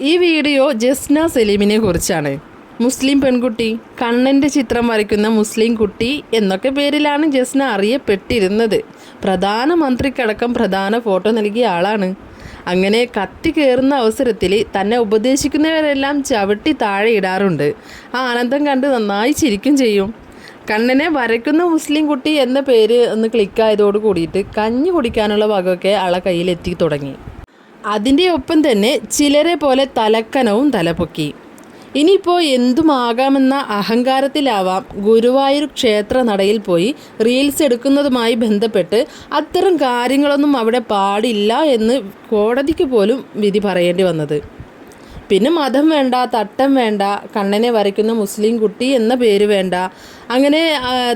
ഈ വീഡിയോ ജസ്ന സലീമിനെ കുറിച്ചാണ്. മുസ്ലിം പെൺകുട്ടി കണ്ണന്റെ ചിത്രം വരയ്ക്കുന്ന മുസ്ലിം കുട്ടി എന്നൊക്കെ പേരിലാണ് ജസ്ന അറിയപ്പെട്ടിരുന്നത്. പ്രധാനമന്ത്രിക്കടക്കം പ്രധാന ഫോട്ടോ നൽകിയ ആളാണ്. അങ്ങനെ കത്തി കയറുന്ന അവസരത്തിൽ തന്നെ ഉപദേശിക്കുന്നവരെല്ലാം ചവിട്ടി താഴെ ഇടാറുണ്ട്. ആ ആനന്ദം കണ്ട് നന്നായി ചിരിക്കും ചെയ്യും. കണ്ണനെ വരയ്ക്കുന്ന മുസ്ലിം കുട്ടി എന്ന പേര് ഒന്ന് ക്ലിക്കായതോട് കൂടിയിട്ട് കഞ്ഞി കുടിക്കാനുള്ള വകയൊക്കെ ആളെ കയ്യിലെത്തി തുടങ്ങി. അതിന്റെ ഒപ്പം തന്നെ ചിലരെ പോലെ തലക്കനവും തലപൊക്കി. ഇനിയിപ്പോൾ എന്തുമാകാമെന്ന അഹങ്കാരത്തിലാവാം ഗുരുവായൂർ ക്ഷേത്ര നടയിൽ പോയി റീൽസ് എടുക്കുന്നതുമായി ബന്ധപ്പെട്ട് അത്തരം കാര്യങ്ങളൊന്നും അവിടെ പാടില്ല എന്ന് കോടതിക്ക് പോലും വിധി പറയേണ്ടി വന്നത്. പിന്നെ മതം വേണ്ട തട്ടം വേണ്ട കണ്ണനെ വരയ്ക്കുന്ന മുസ്ലിം കുട്ടി എന്ന പേര് വേണ്ട അങ്ങനെ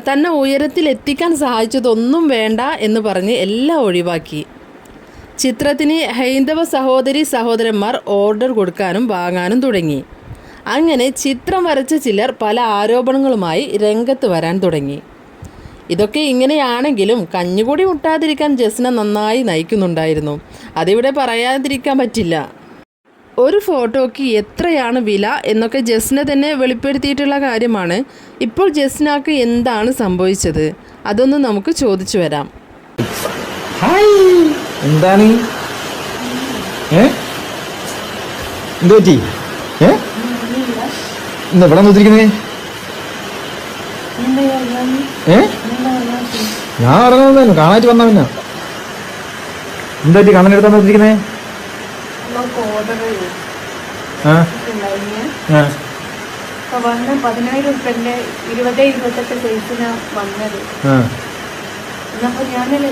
തന്നെ ഉയരത്തിൽ എത്തിക്കാൻ സഹായിച്ചതൊന്നും വേണ്ട എന്ന് പറഞ്ഞ് എല്ലാം ഒഴിവാക്കി. ചിത്രത്തിന് ഹൈന്ദവ സഹോദരി സഹോദരന്മാർ ഓർഡർ കൊടുക്കാനും വാങ്ങാനും തുടങ്ങി. അങ്ങനെ ചിത്രം വരച്ച ചിലർ പല ആരോപണങ്ങളുമായി രംഗത്ത് വരാൻ തുടങ്ങി. ഇതൊക്കെ ഇങ്ങനെയാണെങ്കിലും കഞ്ഞുകൂടി മുട്ടാതിരിക്കാൻ ജസ്ന നന്നായി നയിക്കുന്നുണ്ടായിരുന്നു. അതിവിടെ പറയാതിരിക്കാൻ പറ്റില്ല. ഒരു ഫോട്ടോയ്ക്ക് എത്രയാണ് വില എന്നൊക്കെ ജസ്ന തന്നെ വെളിപ്പെടുത്തിയിട്ടുള്ള കാര്യമാണ്. ഇപ്പോൾ ജസ്നക്ക് എന്താണ് സംഭവിച്ചത്? അതൊന്ന് നമുക്ക് ചോദിച്ചു വരാം. എന്താണ്? ഏ? എന്ത് പറ്റി? ഏ? എന്താ എവിടെ നോക്കിയിരിക്കുന്നേ ഏ? ഞാൻ അറിഞ്ഞു കാണാറ്റ് വന്നാ പിന്നെ എന്ത് പറ്റി? കണ്ണനെടുത്താ നോക്കിയിരിക്കുന്നേ ആ. ആ. വന്ന പതിനായിരം ഇരുപത് ഇരുപത്തെട്ട് സൈസിനാ വന്നത്. ഞാൻ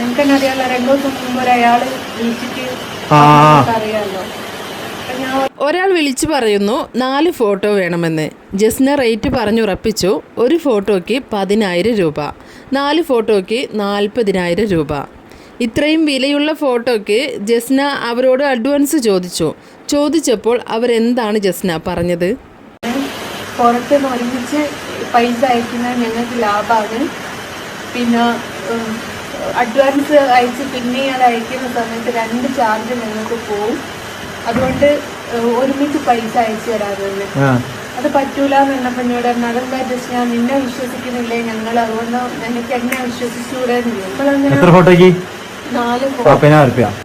എനിക്കെന്നെ രണ്ടു ദിവസം മുമ്പ് വിളിച്ചിട്ട് ഞാൻ ഒരാൾ വിളിച്ചു പറയുന്നു നാല് ഫോട്ടോ വേണമെന്ന്. ജസ്ന റേറ്റ് പറഞ്ഞുറപ്പിച്ചു ഒരു ഫോട്ടോയ്ക്ക് പതിനായിരം രൂപ. നാല് ഫോട്ടോയ്ക്ക് നാൽപ്പതിനായിരം രൂപ. ഇത്രയും വിലയുള്ള ഫോട്ടോയ്ക്ക് ജസ്ന അവരോട് അഡ്വാൻസ് ചോദിച്ചു. ചോദിച്ചപ്പോൾ അവരെന്താണ് ജസ്ന പറഞ്ഞത്? പുറത്തുനിന്ന് ഒരുമിച്ച് പൈസ അയക്കുന്നത് ഞങ്ങൾക്ക് ലാഭമാണ് പിന്നെ അഡ്വാൻസ് അയച്ച് പിന്നെ അത് അയക്കുന്ന സമയത്ത് രണ്ട് ചാർജ് നിങ്ങൾക്ക് പോവും. അതുകൊണ്ട് ഒരുമിച്ച് പൈസ അയച്ചു തരാറുണ്ട് അത് പറ്റൂല എന്നപ്പോ എന്നോട് അതെന്താ ജസ്റ്റ് ഞാൻ നിന്നെ വിശ്വസിക്കുന്നില്ലേ? ഞങ്ങൾ അതുകൊണ്ട് എനിക്ക് എന്നെ വിശ്വസിച്ചുകൂടെ നമ്മളങ്ങനെ ഫോ-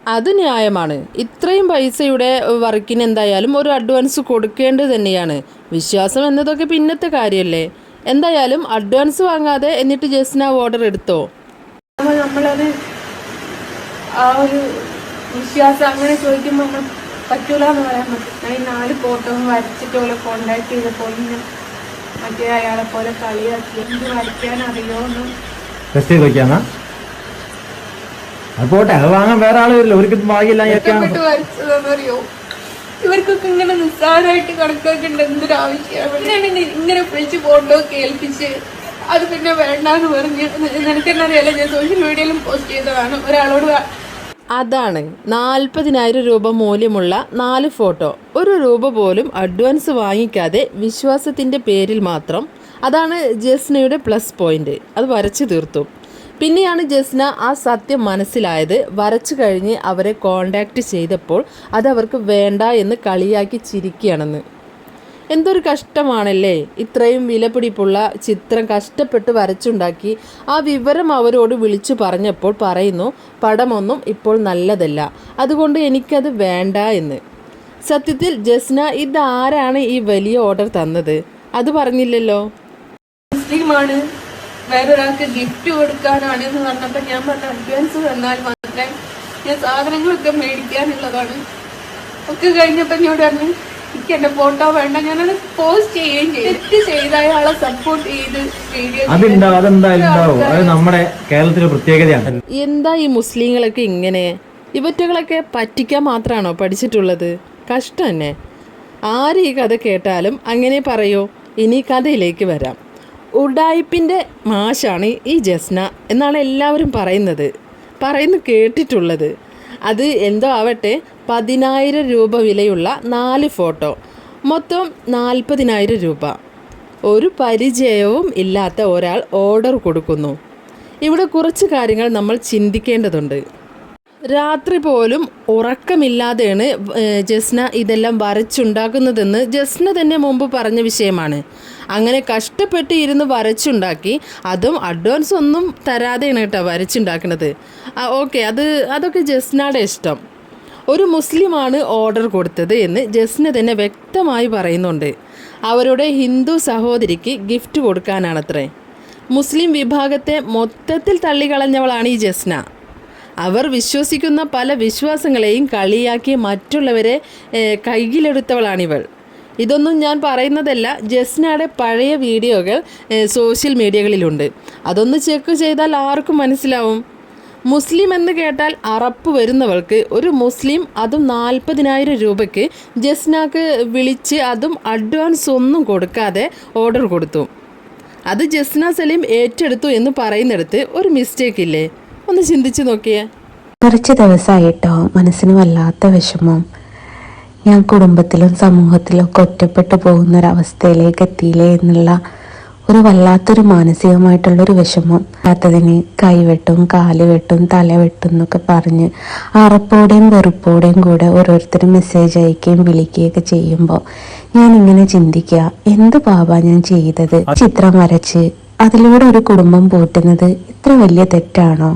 അത് ന്യായമാണ്. ഇത്രയും പൈസയുടെ വർക്കിന് എന്തായാലും ഒരു അഡ്വാൻസ് കൊടുക്കേണ്ടത് തന്നെയാണ്. വിശ്വാസം എന്നതൊക്കെ പിന്നത്തെ കാര്യമല്ലേ? എന്തായാലും അഡ്വാൻസ് വാങ്ങാതെ എന്നിട്ട് ജസ്റ്റിന് ആ ഓർഡർ എടുത്തോ? അപ്പോൾ നമ്മളത് ആ ഒരു വിശ്വാസം അങ്ങനെ ചോദിക്കുമ്പോൾ നമ്മൾ പറ്റൂല എന്ന് പറയാൻ പറ്റും. ഞാൻ ഈ നാല് ഫോട്ടോ വരച്ചിട്ട് പോലെ കോണ്ടാക്ട് ചെയ്തപ്പോൾ ഞാൻ മറ്റേ അയാളെ പോലെ കളിയാക്കി. എന്ത് വരയ്ക്കാൻ അറിയോ എന്ന്. ടെസ്റ്റ് ചെയ്ത് അത് പോട്ടെ അത് വാങ്ങാൻ വേറെ ആൾ വരില്ല. ഒരിക്കൽ ഭാഗ്യമില്ല വരച്ചതെന്നറിയോ? ഇവർക്കൊക്കെ ഇങ്ങനെ നിസ്സാരമായിട്ട് കണക്കാക്കേണ്ട എന്തൊരു ആവശ്യമാണ്? ഞാൻ ഇങ്ങനെ വിളിച്ച് ഫോട്ടോ കേൾപ്പിച്ച് അത് പിന്നെ വേണ്ടാന്ന് പറഞ്ഞ് നിനക്കെന്നെ അറിയാലോ ഞാൻ സോഷ്യൽ മീഡിയയിലും പോസ്റ്റ് ചെയ്തതാണ്. ഒരാളോട് അതാണ് നാൽപ്പതിനായിരം രൂപ മൂല്യമുള്ള നാല് ഫോട്ടോ. ഒരു രൂപ പോലും അഡ്വാൻസ് വാങ്ങിക്കാതെ വിശ്വാസത്തിന്റെ പേരിൽ മാത്രം. അതാണ് ജസ്നയുടെ പ്ലസ് പോയിന്റ് അത് വരച്ചു തീർത്തു. പിന്നെയാണ് ജസ്ന ആ സത്യം മനസ്സിലായത്. വരച്ചു കഴിഞ്ഞ് അവരെ കോണ്ടാക്ട് ചെയ്തപ്പോൾ അത് അവർക്ക് വേണ്ട എന്ന് കളിയാക്കി ചിരിക്കുകയാണെന്ന്. എന്തൊരു കഷ്ടമാണല്ലേ? ഇത്രയും വിലപിടിപ്പുള്ള ചിത്രം കഷ്ടപ്പെട്ട് വരച്ചുണ്ടാക്കി ആ വിവരം അവരോട് വിളിച്ചു പറഞ്ഞപ്പോൾ പറയുന്നു പടമൊന്നും ഇപ്പോൾ നല്ലതല്ല. അതുകൊണ്ട് എനിക്കത് വേണ്ട എന്ന്. സത്യത്തിൽ ജസ്ന ഇതാരാണ് ഈ വലിയ ഓർഡർ തന്നത്? അത് പറഞ്ഞില്ലല്ലോ. മുസ്ലിമാണ്. വേറൊരാൾക്ക് ഗിഫ്റ്റ് കൊടുക്കാനാണ് എന്ന് പറഞ്ഞപ്പോൾ ഞാൻ പറഞ്ഞ അഡ്വാൻസ് തന്നാൽ മാത്രമേ ഞാൻ സാധനങ്ങളൊക്കെ മേടിക്കാനുള്ളതാണ്. ഒക്കെ കഴിഞ്ഞപ്പോൾ എന്നോട് പറഞ്ഞു എനിക്ക് എന്റെ ഫോട്ടോ വേണ്ട. ഞാനത് പോസ്റ്റ് ചെയ്യുകയും ചെയ്തു. തെറ്റ് ചെയ്ത അയാളെ സപ്പോർട്ട് ചെയ്ത് വീഡിയോ നമ്മുടെ കേരളത്തിലെ പ്രത്യേകതയാണ്. എന്താ ഈ മുസ്ലിങ്ങളൊക്കെ ഇങ്ങനെ? ഇവറ്റകളൊക്കെ പറ്റിക്കാൻ മാത്രമാണോ പഠിച്ചിട്ടുള്ളത്? കഷ്ടം തന്നെ ആര് ഈ കഥ കേട്ടാലും അങ്ങനെ പറയോ? ഇനി കഥയിലേക്ക് വരാം. ഉഡായിപ്പിന്റെ മാഷാണ് ഈ ജസ്ന എന്നാണ് എല്ലാവരും പറയുന്നത്. പറയുന്നു കേട്ടിട്ടുള്ളത്. അത് എന്തോ ആവട്ടെ പതിനായിരം രൂപ വിലയുള്ള നാല് ഫോട്ടോ. മൊത്തം നാൽപ്പതിനായിരം രൂപ. ഒരു പരിചയവും ഇല്ലാത്ത ഒരാൾ ഓർഡർ കൊടുക്കുന്നു. ഇവിടെ കുറച്ച് കാര്യങ്ങൾ നമ്മൾ ചിന്തിക്കേണ്ടതുണ്ട്. രാത്രി പോലും ഉറക്കമില്ലാതെയാണ് ജസ്ന ഇതെല്ലാം വരച്ചുണ്ടാക്കുന്നതെന്ന് ജസ്ന തന്നെ മുമ്പ് പറഞ്ഞ വിഷയമാണ്. അങ്ങനെ കഷ്ടപ്പെട്ട് ഇരുന്ന് വരച്ചുണ്ടാക്കി. അതും അഡ്വാൻസ് ഒന്നും തരാതെയാണ് കേട്ടോ വരച്ചുണ്ടാക്കുന്നത് ഓക്കെ അത് അതൊക്കെ ജസ്നയുടെ ഇഷ്ടം. ഒരു മുസ്ലിമാണ് ഓർഡർ കൊടുത്തത് എന്ന് ജസ്ന തന്നെ വ്യക്തമായി പറയുന്നുണ്ട്. അവരുടെ ഹിന്ദു സഹോദരിക്ക് ഗിഫ്റ്റ് കൊടുക്കാനാണത്രേ. മുസ്ലിം വിഭാഗത്തെ മൊത്തത്തിൽ തള്ളിക്കളഞ്ഞവളാണ് ഈ ജസ്ന. അവർ വിശ്വസിക്കുന്ന പല വിശ്വാസങ്ങളെയും കളിയാക്കി മറ്റുള്ളവരെ കയ്യിലെടുത്തവളാണിവൾ. ഇതൊന്നും ഞാൻ പറയുന്നതല്ല ജസ്നയുടെ പഴയ വീഡിയോകൾ സോഷ്യൽ മീഡിയകളിലുണ്ട്. അതൊന്ന് ചെക്ക് ചെയ്താൽ ആർക്കും മനസ്സിലാവും. മുസ്ലിം എന്ന് കേട്ടാൽ അറപ്പ് വരുന്നവൾക്ക് ഒരു മുസ്ലിം അതും നാൽപ്പതിനായിരം രൂപയ്ക്ക് ജസ്നാക്ക് വിളിച്ച് അതും അഡ്വാൻസ് ഒന്നും കൊടുക്കാതെ ഓർഡർ കൊടുത്തു. അത് ജസ്ന സലീം ഏറ്റെടുത്തു എന്ന് പറയുന്നിടത്ത് ഒരു മിസ്റ്റേക്ക് ഇല്ലേ? ഒന്ന് ചിന്തിച്ചു നോക്കിയേ. കുറച്ച് ദിവസമായിട്ടോ മനസ്സിന് വല്ലാത്ത വിഷമം. ഞാൻ കുടുംബത്തിലും സമൂഹത്തിലും ഒക്കെ ഒറ്റപ്പെട്ടു പോകുന്ന അവസ്ഥയിലേക്ക് എത്തിയില്ലേ എന്നുള്ള ഒരു വല്ലാത്തൊരു മാനസികമായിട്ടുള്ളൊരു വിഷമം. അല്ലാത്തതിന് കൈവെട്ടും കാൽ വെട്ടും തല വെട്ടും എന്നൊക്കെ പറഞ്ഞ് അറപ്പോടെയും വെറുപ്പോടെയും കൂടെ ഓരോരുത്തരും മെസ്സേജ് അയക്കുകയും വിളിക്കുകയൊക്കെ ചെയ്യുമ്പോൾ ഞാൻ ഇങ്ങനെ ചിന്തിക്കുക എന്ത് പാപാ ഞാൻ ചെയ്തത്? ചിത്രം വരച്ച് അതിലൂടെ ഒരു കുടുംബം പോറ്റുന്നത് ഇത്ര വലിയ തെറ്റാണോ?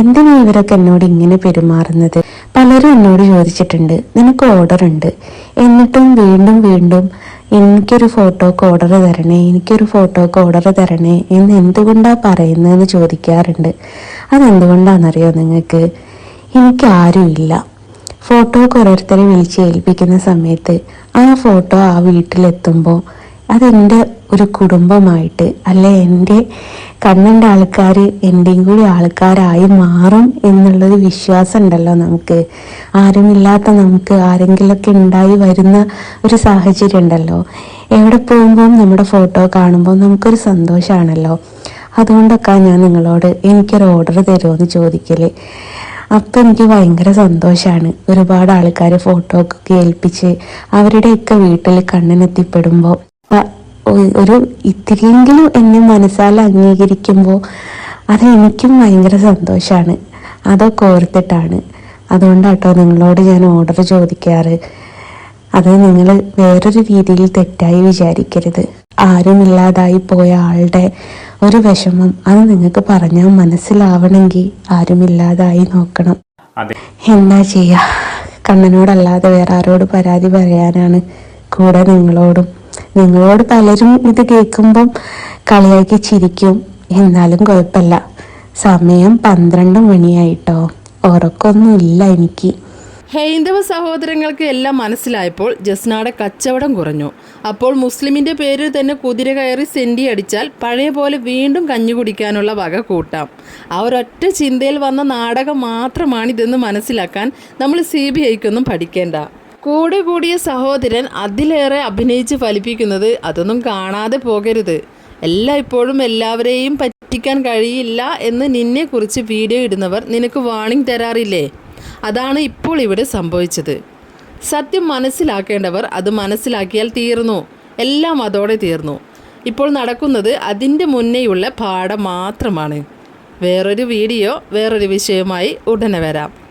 എന്തിനാ ഇവരൊക്കെ എന്നോട് ഇങ്ങനെ പെരുമാറുന്നത്? പലരും എന്നോട് ചോദിച്ചിട്ടുണ്ട് നിനക്ക് ഓർഡർ ഉണ്ട്. എന്നിട്ടും വീണ്ടും വീണ്ടും എനിക്കൊരു ഫോട്ടോക്ക് ഓർഡർ തരണേ എനിക്കൊരു ഫോട്ടോക്ക് ഓർഡർ തരണേ എന്ന് എന്തുകൊണ്ടാണ് പറയുന്നതെന്ന് ചോദിക്കാറുണ്ട്. അതെന്തുകൊണ്ടാണെന്നറിയോ നിങ്ങൾക്ക് എനിക്ക് ആരുമില്ല ഫോട്ടോ ഓരോരുത്തരെ വിളിച്ച് ഏൽപ്പിക്കുന്ന സമയത്ത് ആ ഫോട്ടോ ആ വീട്ടിലെത്തുമ്പോൾ അതെന്റെ ഒരു കുടുംബമായിട്ട് അല്ലെ എന്റെ കണ്ണന്റെ ആൾക്കാർ എന്റെയും കൂടി ആൾക്കാരായി മാറും എന്നുള്ളൊരു വിശ്വാസം ഉണ്ടല്ലോ നമുക്ക്. ആരുമില്ലാത്ത നമുക്ക് ആരെങ്കിലൊക്കെ ഉണ്ടായി വരുന്ന ഒരു സാഹചര്യം ഉണ്ടല്ലോ. എവിടെ പോകുമ്പോൾ നമ്മുടെ ഫോട്ടോ കാണുമ്പോൾ നമുക്കൊരു സന്തോഷമാണല്ലോ അതുകൊണ്ടൊക്കെ ഞാൻ നിങ്ങളോട് എനിക്കൊരു ഓർഡർ തരുമോ എന്ന് ചോദിക്കൽ. അപ്പം എനിക്ക് ഭയങ്കര സന്തോഷമാണ് ഒരുപാട് ആൾക്കാർ ഫോട്ടോ ഒക്കെ ഏൽപ്പിച്ച് അവരുടെയൊക്കെ വീട്ടിൽ കണ്ണിനെത്തിപ്പെടുമ്പോൾ ഒരു ഇത്തിരിയെങ്കിലും എന്നെ മനസ്സാൽ അംഗീകരിക്കുമ്പോൾ അത് എനിക്കും ഭയങ്കര സന്തോഷമാണ് അതൊക്കെ ഓർത്തിട്ടാണ്. അതുകൊണ്ടാട്ടോ നിങ്ങളോട് ഞാൻ ഓർഡർ ചോദിക്കാറ്. അത് നിങ്ങൾ വേറൊരു രീതിയിൽ തെറ്റായി വിചാരിക്കരുത്. ആരുമില്ലാതായി പോയ ആളുടെ ഒരു വിഷമം അത് നിങ്ങൾക്ക് പറഞ്ഞാൽ മനസ്സിലാവണമെങ്കിൽ ആരുമില്ലാതായി നോക്കണം. എന്താ ചെയ്യുക കണ്ണനോടല്ലാതെ വേറെ ആരോട് പരാതി പറയാനാണ് കൂടെ നിങ്ങളോടും. നിങ്ങളോട് പലരും ഇത് കേൾക്കുമ്പം കളിയാക്കി ചിരിക്കും. എന്നാലും കുഴപ്പമില്ല. സമയം പന്ത്രണ്ട് മണിയായിട്ടോ. ഉറക്കൊന്നുമില്ല എനിക്ക്. ഹൈന്ദവ സഹോദരങ്ങൾക്ക് എല്ലാം മനസ്സിലായപ്പോൾ ജസ്നാടെ കച്ചവടം കുറഞ്ഞു. അപ്പോൾ മുസ്ലിമിന്റെ പേരിൽ തന്നെ കുതിര കയറി സെന്റി അടിച്ചാൽ പഴയ പോലെ വീണ്ടും കഞ്ഞി കുടിക്കാനുള്ള വക കൂട്ടാം. ആ ഒരൊറ്റ ചിന്തയിൽ വന്ന നാടകം മാത്രമാണിതെന്ന് മനസ്സിലാക്കാൻ നമ്മൾ സി ബി ഐക്കൊന്നും പഠിക്കേണ്ട. കൂടെ കൂടിയ സഹോദരൻ അതിലേറെ അഭിനയിച്ച് ഫലിപ്പിക്കുന്നത് അതൊന്നും കാണാതെ പോകരുത്. എല്ലാം ഇപ്പോഴും എല്ലാവരെയും പറ്റിക്കാൻ കഴിയില്ല എന്ന് നിന്നെക്കുറിച്ച് വീഡിയോ ഇടുന്നവർ നിനക്ക് വാണിംഗ് തരാറില്ലേ? അതാണ് ഇപ്പോൾ ഇവിടെ സംഭവിച്ചത്. സത്യം മനസ്സിലാക്കേണ്ടവർ അത് മനസ്സിലാക്കിയാൽ തീർന്നു. എല്ലാം അതോടെ തീർന്നു. ഇപ്പോൾ നടക്കുന്നത് അതിന്റെ മുന്നേയുള്ള പാഠം മാത്രമാണ്. വേറൊരു വീഡിയോ വേറൊരു വിഷയവുമായി ഉടനെ വരാം.